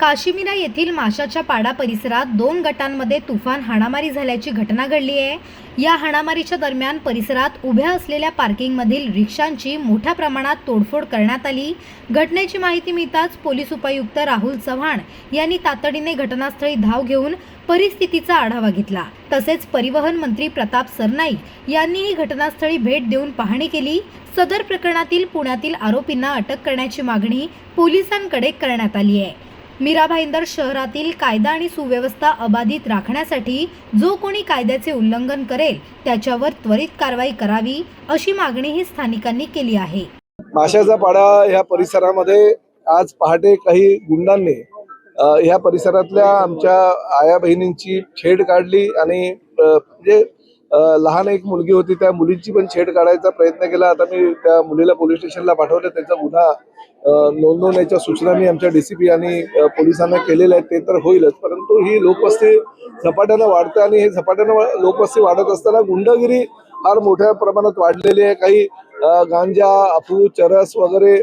काशिमिरा येथील माशाच्या पाडा परिसरात दोन गटांमध्ये तुफान हाणामारी झाल्याची घटना घडली आहे. या हाणामारीच्या दरम्यान परिसरात उभ्या असलेल्या पार्किंगमधील रिक्षांची मोठ्या प्रमाणात तोडफोड करण्यात आली. घटनेची माहिती मिळताच पोलीस उपायुक्त राहुल चव्हाण यांनी तातडीने घटनास्थळी धाव घेऊन परिस्थितीचा आढावा घेतला. तसेच परिवहन मंत्री प्रताप सरनाईक यांनीही घटनास्थळी भेट देऊन पाहणी केली. सदर प्रकरणातील पुण्यातील आरोपींना अटक करण्याची मागणी पोलिसांकडे करण्यात आली आहे. मीरा भाईंदर शहरातील कायदा आणि सुव्यवस्था अबाधित राखण्यासाठी जो कोणी कायद्याचे उल्लंघन करेल त्याच्यावर त्वरित कारवाई करावी अशी मागणीही स्थानिकांनी केली आहे. माशाचा पाडा या परिसरामध्ये आज पहाटे काही गुंडांनी अ, ह्या परिसरातल्या आमच्या आया बहिणींची छेड काढली आणि म्हणजे लहान एक मुलगी होती त्या मुलींची पण छेड काढायचा प्रयत्न केला. आता मी त्या मुलीला पोलीस स्टेशनला पाठवलं. त्याचा गुन्हा नोंदवण्याच्या सूचना मी आमच्या डीसीपी आणि पोलिसांना केलेल्या आहेत. ते तर होईलच. परंतु ही लोकवस्ती झपाट्यानं वाढते आणि हे झपाट्यानं लोकवस्ती वाढत असताना गुंडगिरी फार मोठ्या प्रमाणात वाढलेली आहे. काही गांजा अफू चरस वगैरे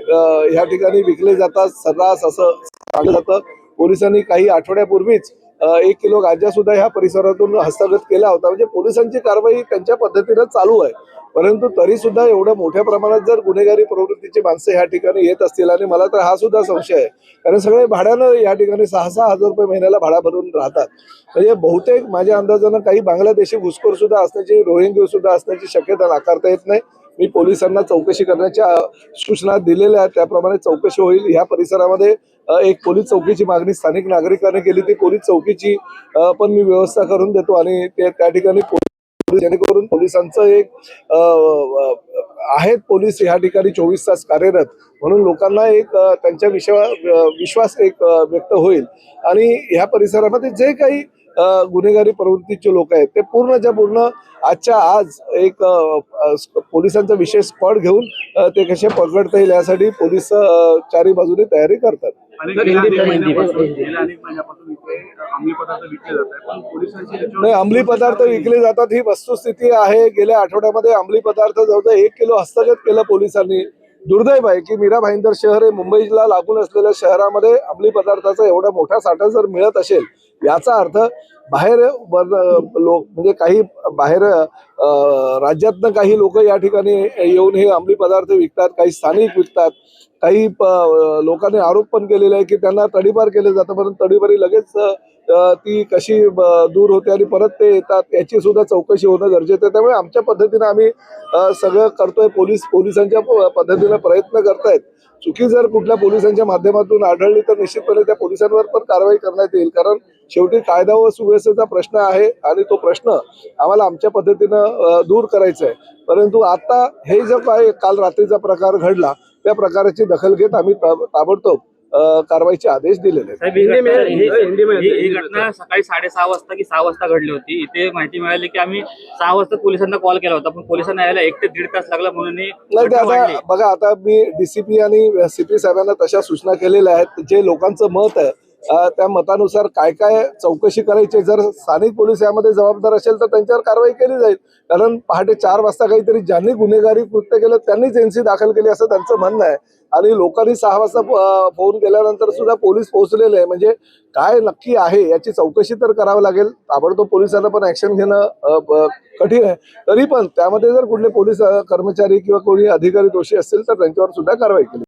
ह्या ठिकाणी विकले जातात. सर्रास असं सांगलं जातं. पोलिसांनी काही आठवड्यापूर्वीच एक किलो गांजा सुद्धा ह्या परिसरातून हस्तगत केला होता. म्हणजे पोलिसांची कारवाई त्यांच्या पद्धतीनं चालू आहे. परंतु तरी सुद्धा एवढ्या मोठ्या प्रमाणात जर गुन्हेगारी प्रवृत्तीची माणसं ह्या ठिकाणी येत असतील आणि मला तर हा सुद्धा संशय आहे. कारण सगळे भाड्यानं या ठिकाणी सहा सहा हजार रुपये महिन्याला भाडा भरून राहतात. म्हणजे बहुतेक माझ्या अंदाजानं काही बांगलादेशी घुसखोर सुद्धा असण्याची रोहिंग्यू सुद्धा असण्याची शक्यता नाकारता येत नाही. मी पोलिसांना चौकशी करण्याच्या सूचना दिलेल्या आहेत. त्याप्रमाणे चौकशी होईल. ह्या परिसरामध्ये एक पोलीस चौकीची मागणी स्थानिक नागरिकांनी केली. ती पोलीस चौकीची पण मी व्यवस्था करून देतो आणि ते त्या ठिकाणी जेणेकरून पोलिसांचं एक आहेत पोलीस ह्या ठिकाणी चोवीस तास कार्यरत. म्हणून लोकांना एक त्यांच्या विश्वा विश्वास एक व्यक्त होईल. आणि ह्या परिसरामध्ये जे काही गुन्हेगारी प्रवृत्तीचे लोक आहेत. ते पूर्णच्या पूर्ण आजच्या आज एक पोलिसांचा विशेष स्क्वॉड घेऊन ते कसे पकडता येईल यासाठी पोलीस चारी बाजूने तयारी करतात. नाही अंमली पदार्थ विकले जातात ही वस्तुस्थिती आहे. गेल्या आठवड्यामध्ये अंमली पदार्थ जवळजवळ एक किलो हस्तगत केलं पोलिसांनी. दुर्दैव आहे की मीरा भाईंदर शहर हे मुंबईला लागून असलेल्या शहरामध्ये अंमली पदार्थाचा एवढा मोठा साठा जर मिळत असेल याचा अर्थ बाहेर लोक म्हणजे काही बाहेर राज्यातनं काही लोक या ठिकाणी येऊन हे अंमली पदार्थ विकतात काही स्थानिक विकतात काही लोकांनी आरोप पण केलेला आहे की त्यांना तडीपार केलं जातं परंतु तडीपारी लगेच ती कशी दूर होते आणि परत ते येतात याची सुद्धा चौकशी होणं गरजेचं आहे. त्यामुळे आमच्या पद्धतीनं आम्ही सगळं करतोय पोलीस पोलिसांच्या पद्धतीनं प्रयत्न करतायत. चुकी जर कुठल्या पोलिसांच्या माध्यमातून आढळली तर निश्चितपणे त्या पोलिसांवर पण कारवाई करण्यात येईल. कारण शेवटी कायदा व सुव्यवस्थेचा प्रश्न आहे आणि तो प्रश्न आम्हाला आमच्या पद्धतीनं दूर करायचा आहे परंतु आता हे जो काय काल रात्रीचा प्रकार घडला त्या प्रकाराची दखल घेत आम्ही ताब- ताबडतोब कारवाईचे आदेश दिलेले ही घटना- सकाळी साडेसहा वाजता की सहा वाजता घडली होती. इथे माहिती मिळाली की आम्ही सहा वाजता पोलिसांना कॉल केला होता पण पोलिसांना यायला एक ते दीड तास लागला म्हणून नाही बघा आता मी डीसीपी आणि सीपी साहेबांना तशा सूचना केलेल्या आहेत. जे लोकांचं मत आहे त्या मतानुसार काय काय चौकशी करायची जर स्थानिक पोलीस यामध्ये जबाबदार असेल तर त्यांच्यावर कारवाई केली जाईल. कारण पहाटे चार वाजता काहीतरी ज्यांनी गुन्हेगारी कृत्य केलं त्यांनीच एनसी दाखल केली असं त्यांचं म्हणणं आहे. आणि लोकांनी सहा वाजता फोन केल्यानंतर सुद्धा पोलीस पोहोचलेले आहे. म्हणजे काय नक्की आहे याची चौकशी तर करावं लागेल. ताबडतोब पोलिसांना पण ऍक्शन घेणं कठीण आहे. तरी पण त्यामध्ये जर कुठले पोलीस कर्मचारी किंवा कोणी अधिकारी दोषी असतील तर त्यांच्यावर सुद्धा कारवाई केली